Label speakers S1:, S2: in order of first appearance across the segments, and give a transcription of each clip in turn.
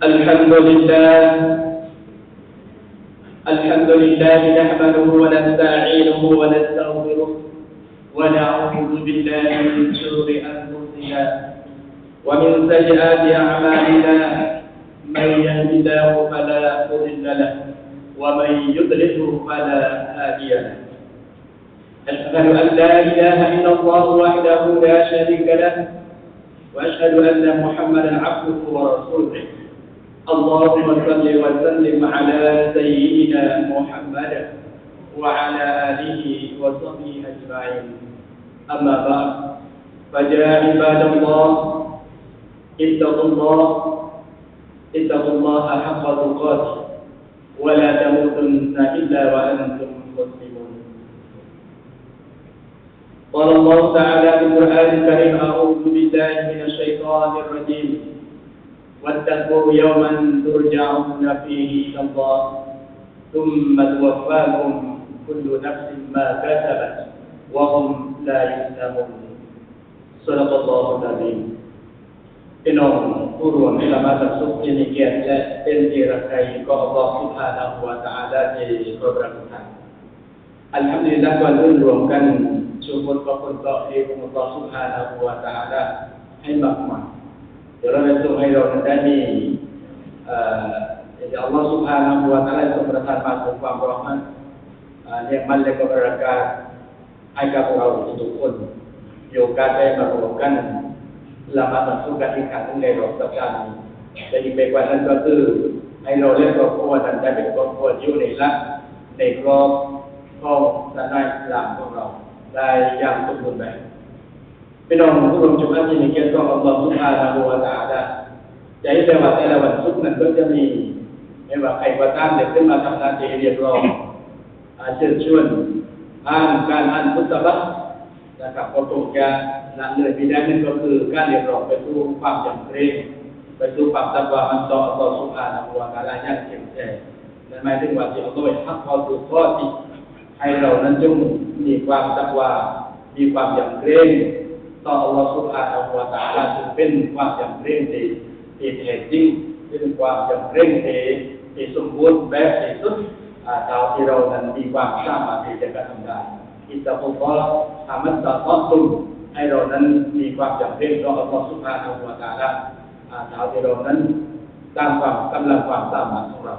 S1: الحمد لله. الحمد لله نحمده ونستعينه ونستغفره ونعوذ بالله من شرور أنفسنا ومن سيئات أعمالنا. من يهد الله فلا مضل له ومن يضلله فلا هادي له. أشهد أن لا إله إلا الله وحده لا شريك له وأشهد أن محمدا عبده ورسوله. اللهم صل وسلم على سيدنا محمد وعلى آله وصحبه أجمعين. أما بعد فيا عباد الله اتقوا الله اتقوا الله حق تقاته ولا تموتن إلا وأنتم مسلمون. قال الله تعالى في القرآن الكريم أعوذ بالله من الشيطان الرجيم. واتقوا يوما ترجعون فيه إلى الله ثم توفاكم كل نفس ما كسبت وهم لا يظلمون صدق الله العظيم พี่น้องผู้รวมในละมาตักสุขยินดีเกียรติและเป็นเกียรติใครก็อัลลอฮฺสุบฮานะฮูวะตะอาลาที่ครบรักท่านอัลฮัมดุลิลลาห์วันอื่นรวมกันชูบทพระคุณต่อเองของอัลลอฮฺสุบฮานะฮูวะตะอาลาให้มากมาย เดี๋ยวเราจะส่งให้เราได้มีเอ่อเดี๋ยวอัลลอฮฺสุบฮานะฮูวะตะอาลาทรงประทานมาถึงความรอมันเนี่ยมันและก็ประกาศให้กับเราทุกคนอยู่การได้มารวมกันเรามาบรรทุกกันอีกครั้งในรอบสัปดาห์นี้แต่อีกไปกว่านั้นก็คือให้เราเล่นครอบครัวนั้นได้เป็นครอบครัวอยู่ในรักในครอบของศาสนาอิสลามของเราได้อย่างสมบูรณ์แบบ พี่น้องผู้ร่วมชุมนุมที่มีเกียรติของอัลลอฮฺสุบฮานาหูวะตะอาลาจะให้แต่ว่าแต่ละวันศุกนั้นก็จะมีไม่ว่าใครก็ตามเด็กขึ้นมาทำหน้าที่เรียกร้องอาเชิญชวนอ่านการอ่านพุทธบัตรนะครับก็คงจะหลังเลยปีแรกนั่นก็คือการเรียกร้องไปสู่ความยำเกรงไปสู่ความตักวามันต่อต่อสุภาพวะกาลาอย่างเข้มแข็งนั่นหมายถึงว่าที่เราต้องทักพอถูกข้อที่ให้เรานั้นจงมีความตักวามีความยำเกรง ต่ออัลลอฮฺสุภาพวตาลจึงเป็นความยำเกรงที่ที่แท้จริงเป็นความยำเกรงที่ที่สมบูรณ์แบบที่สุดเท่าที่เรานั้นมีความสามารถที่จะกระทำได้อิสระพอทำมันตัดต้นตุนให้เรานั้นมีความจำเป็นต่ออัลลอฮฺสุภาพวตาลชาวที่เรานั้นตามความกำลังความสามารถของเรา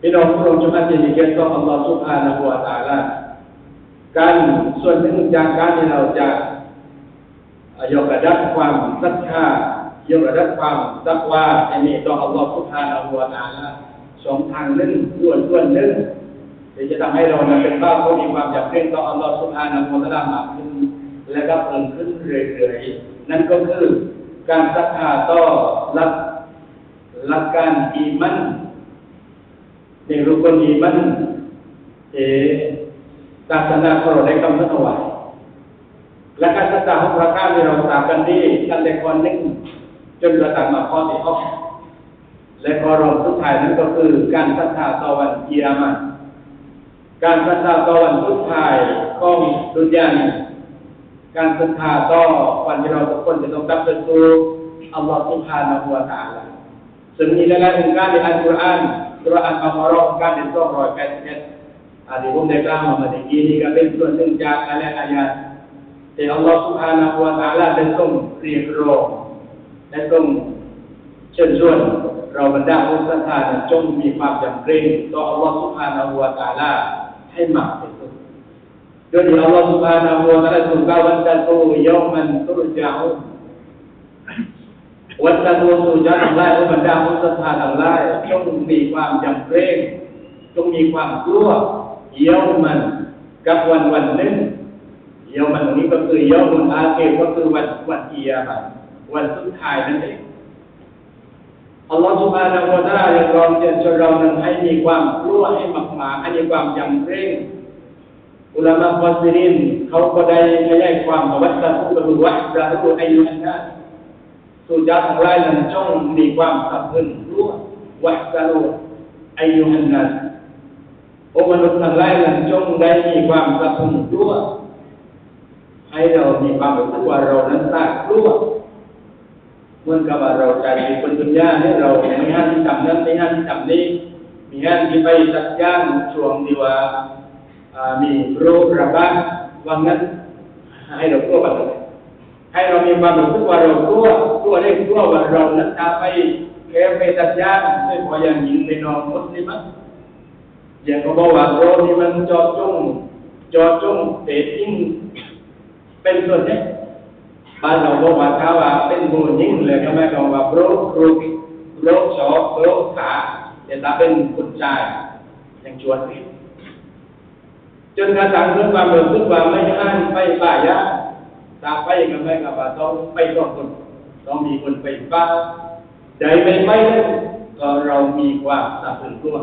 S1: พี่น้องผู้ร่วมชุมนุมที่มีเกียรติต่ออัลลอฮฺสุภาพวตาลการส่วนหนึ่งจากการที่เราจะ ยกระดับความศรัทธายกระดับความตักว่าให้มีต่ออัลลอฮฺสุภาพวะตาลาสองทางหนึ่งส่วนส่วนหนึ่งที่จะทำให้เรานั้นเป็นบ้าผู้มีความจำเป็นต่ออัลลอฮฺสุภาพวะตาลามากขึ้นและก็เพิ่มขึ้นเรื่อยๆนั่นก็คือการศรัทธาต่อหลักหลักการอีมันในรูปคนอีมันเอศาสนาของเราได้กำหนดเอาไว้ และการศรัทธาของพระเจ้าที่เราตามกันดีตั้งแต่ก่อนหนึ่งจนกระทั่งมาข้อที่หกและข้อรองสุดท้ายนั้นก็คือการศรัทธาต่อวันเกิยามะการศรัทธาต่อวันสุดท้ายของดุนยานี้การศรัทธาต่อวันที่เราทุกคนจะต้องกลับไปสู่อัลลอฮฺสุบฮานะฮูวะตาลาซึ่งมีหลายๆองค์การในอัลกุรอานกุรอานอัลกุรอานองค์การในสองร้อยแปดสิบเอ็ดอาที่ผมได้กล่าวมาเมื่อกี้นี้ก็เป็นส่วนหนึ่งจากอายะอายะที่ อัลลอฮฺสุบฮานะฮูวะตาลาได้ทรงเรียกร้องและทรงเชิญชวนเราบรรดาผู้ศรัทธาจงมีความจำเกรงต่ออัลลอฮฺสุบฮานะฮูวะตาลาให้มากที่สุด jadi Allah Subhanahu wa taala suka wattaqu yawman turja'un วัตถุสุจาทั้งหลายบรรดาผู้ศรัทธาทั้งหลายจงมีความจำเกรงจงมีความกลัวเยวมันกับวันวันหนึ่ง เยวมันตรงนี้ก็คือเยวมันอาเกก็คือวันวันเกียร์วันสุดท้ายนั่นเองอัลลอฮฺสุบานะฮูวะตะอาลายังรองเชิญชวนเรานั้นให้มีความกลัวให้มากมาให้มีความจำเกรงอุลามะฟัสรินเขาก็ได้ขยายความว่าวัตถุกรุวัตระตุอายุอันนั้นสุจาทั้งหลายนั้นจงมีความสับสนรู้วัตถุอายุอันนั้นโอมนุษย์ทั้งหลายนั้นจงได้มีความสับสนรู้ ให้เรามีความรู้สึกว่าเรานั้นทราบรู้เมื่อกับว่าเราใจเป็นคนดุนยาเนี่ยเราไม่ห้ามที่ทำนั้นไม่ห้ามที่ทำนี้มีห้ามที่ไปตัดย่างช่วงที่ว่ามีโรคระบาดว่างั้น ให้เรากลัวแบบนี้ให้เรามีความรู้สึกว่าเรากลัวกลัวได้กลัวว่าเรานั้นจะไปแก้ไปตัดย่างโดยเฉพาะอย่างยิ่งในนองมุสลิมะอย่างเขาบอกว่าโรคนี่มันจอดจงจอดจงเตะทิ้ง เป็นส่วนใหญ่บ้านเราบอกว่าถ้าว่าเป็นหมูยิ่งเลยก็ไม่ต้องว่าโรคโรคโรคชอบโรคขาแต่ถ้าเป็นคุณชายยังชวนนี่จนกระทั่งเรื่องความรู้สึกว่าไม่ห้ามไปป่ายาตาไปก็ไม่กับว่าต้องไปต้องคนต้องมีคนไปป้าใดไม่ไปก็เรามีความสับสนตัว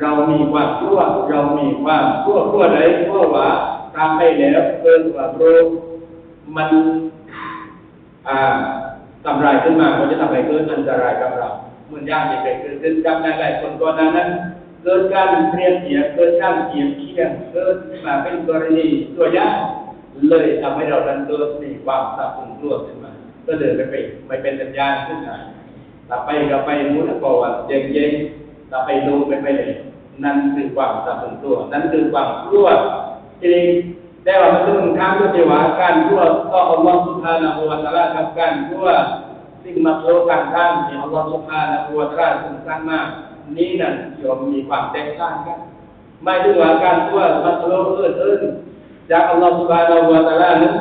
S1: เรามีความกลัวเรามีความกลัวกลัวใดกลัวว่า ทำไปแล้วเกินกว่าโรคมันอ่าทำลายขึ้นมาก็จะทำให้เกิดอันตรายกับเราเหมือนอย่างที่เคยเกิดขึ้นกับหลายๆคนก่อนหน้านั้นเกิดการเปรียบเทียบเกิดการเทียบเคียงเกิดมาเป็นกรณีตัวอย่างเลยทำให้เราดันเกิดมีความสับสนกลัวขึ้นมา ก็เลยไปเป็นไม่เป็นสัญญาณขึ้นมาต่อไปก็ไปมุนก็ว่าเย็งๆต่อไปดูไปไปเลยนั่นคือความสับสนกลัวนั่นคือความกลัว ทีนี้แต่ว่ามันต้องข้ามด้วยที่ว่าการทั่วก็อัลลอฮฺสุบฮานะฮูวะตะอาลาครับการทั่วสิ่งมาโลต่างๆที่อัลลอฮฺสุบฮานะฮูวตะอาลาทรงสร้างมานี้นั่นยอมมีความแตกต่างกันไม่ถึงว่าการทั่วมาโลเอื้อเอื้อจากอัลลอฮฺสุบฮานะฮูวตะอาลานั้น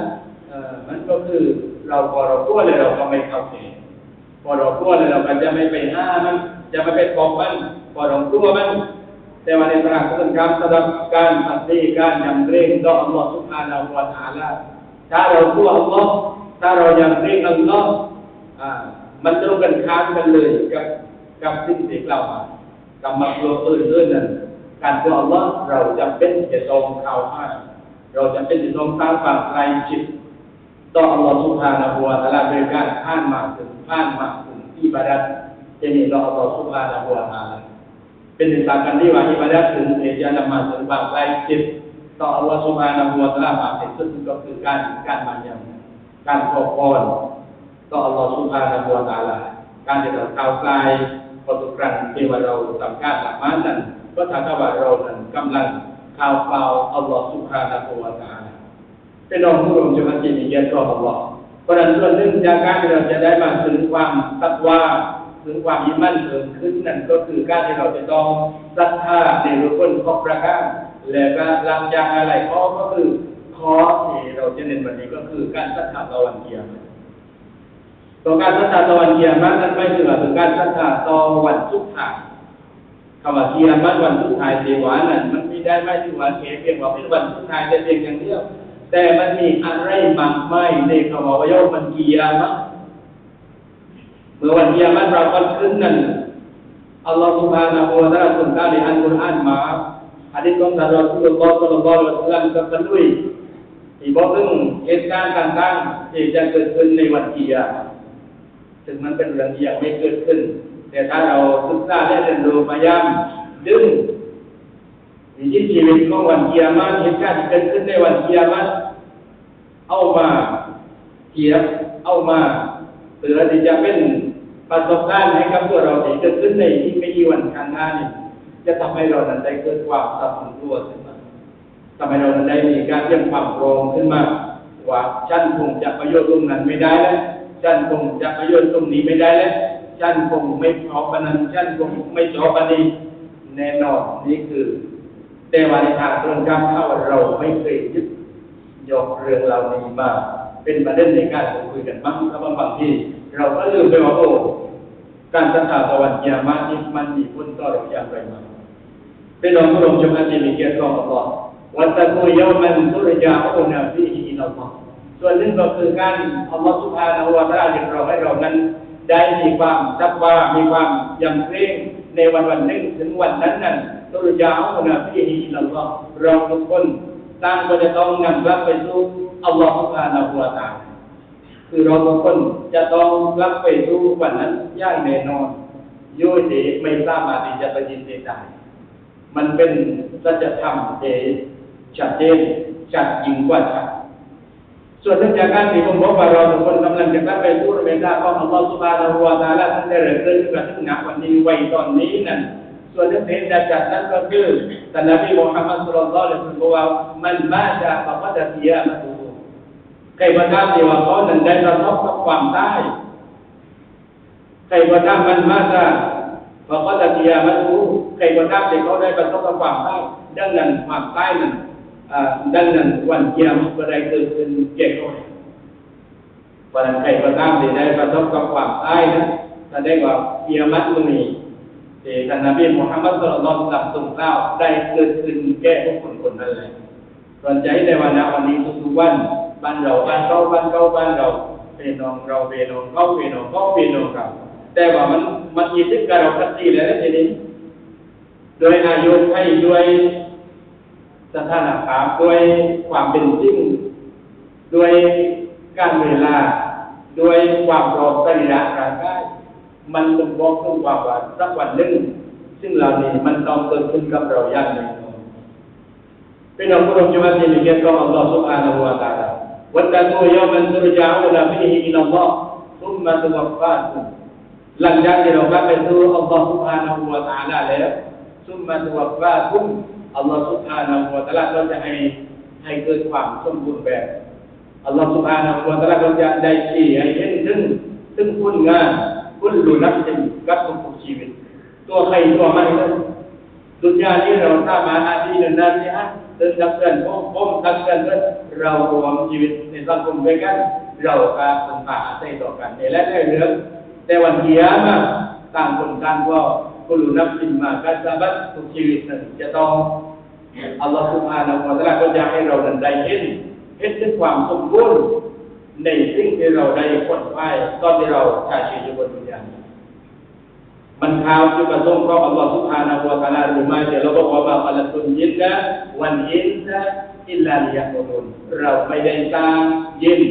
S1: เอ่อมันก็คือเราพอเราทั่วเลยเราก็ไม่เข้าใจพอเราทั่วเลยเราก็จะไม่ไปห้ามันจะไม่ไปปกมันพอเราทั่วมัน แต่ว่าในตรางต้นครับสำหรับการปฏิการยำเกรงต่ออัลลอฮฺสุบฮานาหูวะตะอาลาถ้าเราพูดอัลลอฮ์ถ้าเรายำเกรงอัลลอฮ์มันตรงกันข้ามกันเลยกับกับสิ่งที่กล่าวมากับมักโลอื่นอื่นนั้นการพูดอัลลอฮ์เราจำเป็นจะต้องเข้ามาเราจำเป็นจะต้องสร้างความไกลจิตต่ออัลลอฮ์สุบฮานาหูวะตะอาลาโดยการผ่านมาถึงผ่านมาถึงอิบาดัตจะมีต่ออัลลอฮ์สุบฮานาหูวะตะอาลาเป็นหนึ่งตามกันที่ว่าอิบาดัตถึงเอจะ นำมาถึงความใกล้ชิดต่ออัลลอฮฺสุบฮานะฮูวะตะอาลามาเป็นซึ่งก็คือการการมันยังการขอพรต่ออัลลอฮฺสุบฮานะฮูวะตะอาลาการเราก้าวไกลพอทุกรั้งที่ว่าเราทำการละมันนั้นก็ถ้าว่าเรานั้นกำลังข่าวเปล่าอัลลอฮฺสุบฮานะฮูวะตะอาลาเป็นองค์รวมจะมาจีมีเกียรติต่ออัลลอฮ์เพราะฉะนั้นส่วนหนึ่งจากการที่เราจะได้มาถึงความตักวา ถึงความยิ่มั่นเพิ่มขึ้นนั่นก็คือการที่เราจะต้องศรัทธาในรุกนครบประการและก็หลังจากอะไรข้อก็คือข้อที่เราจะเน้นวันนี้ก็คือการศรัทธาตะวันเกียรต่อการศรัทธาตะวันเกียรมันนั้นไม่ใช่ว่าเป็นการศรัทธาต่อวันสุดท้ายคำว่าเกียรมันวันสุดท้ายเสวานั่นมันไม่ได้ไม่ถึงว่าเพียงว่าเป็นวันสุดท้ายแต่เพียงอย่างเดียวแต่มันมีอะไรมากมายในคำว่าโยมันเกียรม Bahwa dia menerapkan kenan Allah อัลลอฮฺซุ wa taala tentang di Al-Qur'an อั hadis ของท่านรอซูลุลลอฮ์ศ็อลลัลลอฮุอะลัยฮิวะซัลลัมก็บรรลุอีกบอกถึงเหตุการณ์ต่างๆที่จะเกิดขึ้นในวันกิยาถึงมันเป็นเรื่องที่ยังไม่เกิดขึ้น แต่ถ้าเราศึกษาและเรียนรู้พยายามดึงวิถีชีวิตของวันกิยามะห์เหตุการณ์ที่เกิดขึ้นในวันกิยามะนเอามาเทียบเอามาเพื่อที่จะเป็น ประสบการณ์ให้กับตัวเราที่เกิดขึ้นในที่ไม่กี่วันข้างหน้านี่จะทำให้เรานั้นได้เกิดความสับสนตัวขึ้นมาทำให้เรานั้นได้มีการเตรียมความพร้อมขึ้นมาว่าฉันคงจะประโยชน์ตรงนั้นไม่ได้แล้วฉันคงจะประโยชน์ตรงนี้ไม่ได้แล้วฉันคงไม่ชอบปนันฉันคงไม่ชอบปนีแน่นอนนี่คือแต่ว่าในทางตรงกันถ้าเราไม่เคยยึดยกเรื่องเหล่านี้มาเป็นประเด็นในการคุยกันบ้างแล้วบางทีเราก็ลืมไปว่าโอ้ การศรัทธาตะวันยามานี่มันมีผลต่อเราอย่างไรมาเป็นองค์พระองค์จงอาจมีเกียรติของอัลลอฮ์วันตะกุยามันตุรยาอุนาฟีอินัลลอฮ์ส่วนหนึ่งก็คือการอัลลอฮ์สุภาณหัวตะลาเรียกเราให้เรานั้น ได้มีความจับว่ามีความยำเกรงในวันวันหนึ่งถึงวันนั้นนั้นตุรยาอุนาฟีอินัลลอฮ์เราทุกคนต่างก็จะต้องนำกลับไปสู่อัลลอฮ์สุภาณหัวตะลา คือเราทุกคนจะต้องรับไปสู่วันนั้นยางแน่นอนโยเดไม่สามารถที่จะไปฏิเสธได้ มันเป็นสัจธรรมเดชัดเจนชัดยิ่งกว่าชัดส่วนเรื่องจากการที่ผมบอกว่าเราทุกคนกำลังจะตั้งไปสู้ในด้านของอัลลอฮฺสุบานาหูวาตาลาท่านได้เริ่มเรื่องกระทึงหนักวันนี้ไว้ตอนนี้นั่นส่วนเรื่องเหตุจัดนั้นก็คือท่านนบีมุฮัมมัดสุลลัลลอฮุอะลัยฮิวะซัลลัมบอกว่ามันมาจากปะกัดเสียมาดู ใครก็ตามที่ว่าเขานั้นได้รับกับความตายใครก็ตามมันมาจากปะกัดเสียมาดูใครก็ตามที่เขาได้ประสบกับความตายดังนั้นความตายนั้นดังนั้นวันเกียรติก็ได้เกิดขึ้นแก่เขาวันใครก็ตามที่ได้ประสบกับความตายนั้นแสดงว่าเกียรติตรงนี้ที่ท่านนบีมุฮัมมัดสุลลัลลอฮุอะลัยฮิวะซัลลัมทรงกล่าวได้เกิดขึ้นแก่ทุกคนคนนั้นแหละสนใจในวันนี้วันนี้ทุกๆวัน บ้านเราบ้านเขาบ้านเขาบ้านเราเป็นองเราเป็นองเขาเป็นองเขาเป็นองครับ แต่ว่ามันมันยึดติดกับเราทัดทีแล้วทีนี้ด้วยอายุให้ด้วยสถานภาพด้วยความเป็นจริงด้วยการเวลาด้วยความรอสรีระร่างกายมันบ่งบอกถึงความว่าสักวันหนึ่งซึ่งเหล่านี้มันต้องเกิดขึ้นกับเราอย่างหนึ่งเป็นองค์พระองค์จะมาที่มีเกีติอัลลอฮฺสุบฮานาหูวาตาลา ฟิฮิอิลลัลลอฮ์ทุมมาตุวัฟฟาตุหลังจากที่เรากลับไปสู่อัลลอฮฺ سبحانه และ تعالى แล้วทุมมาตุวัฟฟาตุมอัลลอฮฺ سبحانه และ تعالى ก็จะให้ให้เกิดความสมบูรณ์แบบอัลลอฮฺ سبحانه และ تعالى ก็จะได้ชี้ให้เห็นถึงถึงคุณงานคุณลุนับสิกับทุกชีวิต ตัวใครตัวมันเลยดุนยาที่เราสร้างมาอาดีนานนี่ฮะเดินทักกันพ้องพ้องทักกันเ เรารวมชีวิตในสังคมด้วยกัน เราการสัมผัสอาศัยต่อกันในและได้เรื่องแต่วันเกียมาต่างคนต่างก็คุณลุนับสิมาการสาบัตทุกชีวิตนั้นจะต้องอัลลอฮฺสุบฮานาอัลลอฮฺก็จะให้เรานั้นได้เห็นเห็นถึงความสมบูรณ์ในสิ่งที่เราได้คนไว้ตอนที่เราใช้ชีวิตอยู่บนดุนยา มันข่าวจุดประสงค์ของอัลลอฮฺสุภานะวะตาลาหรือไม่แต่เราบอกว่าอัลลอฮฺสุนยินนะวันยินนะอิลลาลิยะมุนเราไม่ได้สร้างยิน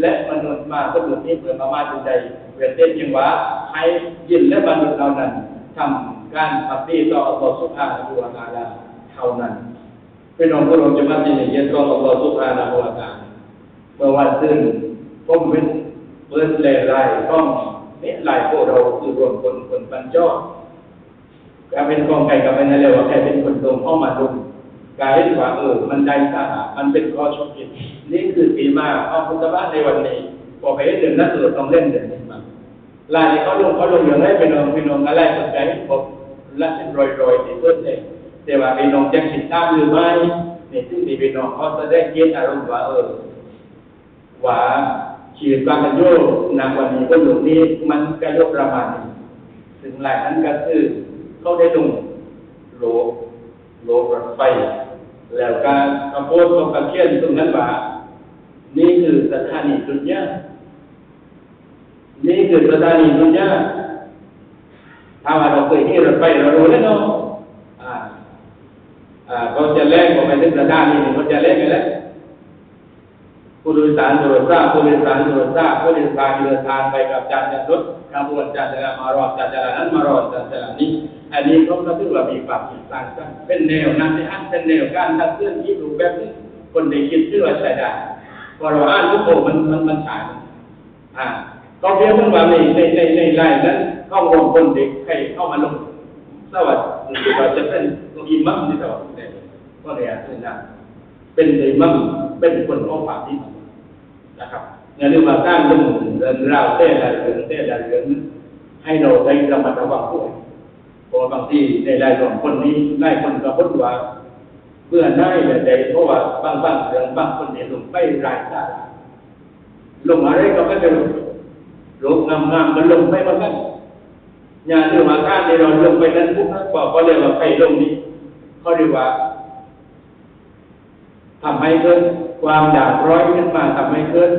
S1: และมนุษย์มาก็เพื่อที่เหมือนมามาจุดใดเพื่อเต้นยังว่าให้ยินและมนุษย์เรานั้นทำการปฏิต่ออัลลอฮฺสุภานะวะตาลาเท่านั้นพี่น้องผู้รวมจะมาในเย็นก็ออัลลอฮฺสุภานะวะตาลาเมื่อวันซึ่งผมเป็นเปิดเลไลต้อง นี่หลายพวกเราคือรวมคนคนปัญจอกการเป็นกองไก่กับเป็นอะไรว่าแค่เป็นคนตรงเข้ามาดุมกายเห็นว่าเออมันได้สาหะมันเป็นข้อชกกินนี่คือสีมาเอาพุทธบ้านในวันนี้พอไปเดินนักเสือต้องเล่นเดินนี้มาลายเขาลงเขาลงอย่างไรเป็นองเป็นองอะไรสนใจผมละเป็นรอยรอยที่เพื่อนเลยแต่ว่าเป็นองแจะคิดตามหรือไม่เนี่ยซึ่งที่เป็นองเขาแสดงเกียรติอารมณ์ว่าเออว่า ชีวิตความเป็นโยนักวันนี้ก็อยู่นี้มันกระยกประมาณถึงหลายนั้นก็คือเขาได้ลงโลโลรถไฟแล้วการกระโปงของกระเขียนตรงนั้นว่านี่คือสถานีดุนยานี่คือสถานีดุนยาถ้าว่าเราเคยเห็นรถไฟเรารู้แล้วเนาะอ่าอ่าเขาจะแลกออกไปถึงสถานีหนึ่งเขาจะแลกไปแล้ว ผู้โดยสารโดยสารผู้โดยสารโดยสารผู้โดยสารเดินทางไปกับจานจานรถขบวนจานจานมารอดจานจานนั้นมารอดจานจานนี้ อันนี้เขาก็ถือว่ามีความคิดต่างกันเป็นแนวนั้นอันเป็นแนวการทัดเคลื่อนที่รูปแบบนี้คนได้คิดเชื่อใช้ได้พอเราอ่านทุกโผมันมันมันฉายอ่าก็เพียงเพิ่งว่าในในในในไลน์นั้นเข้ารวมคนเด็กใครเข้ามาลงสวัสดีว่าจะเป็นอิมัมที่สวัสดีก็เลยอ่านนะเป็นอิมัม เป็นคนอ้อมปากที่นะครับเรื่องว่าสร้างเรื่องเรื่องราวเต้นอะรเรื่องเต้นอะรเรื่องให้เราได้ระมัดระวังด้วยเพราะบางทีในรายของคนนี้ไล่คนกับคนว่าเพื่อได้เลยแต่เพราะว่าบางบางเรื่องบางคนเนี่ยลงไปรายได้ลงอะไรก็ไม่เป็นลงงามงามมันลงไปเหมือนกันงาเรื่องมาการในเราลงไปนั้นปุ๊บนะบอกเขาเรียกว่าไปลงนี้เขาเรียกว่าทำให้เกิด ความอยากร้อยขึ้นมาทำให้เกิด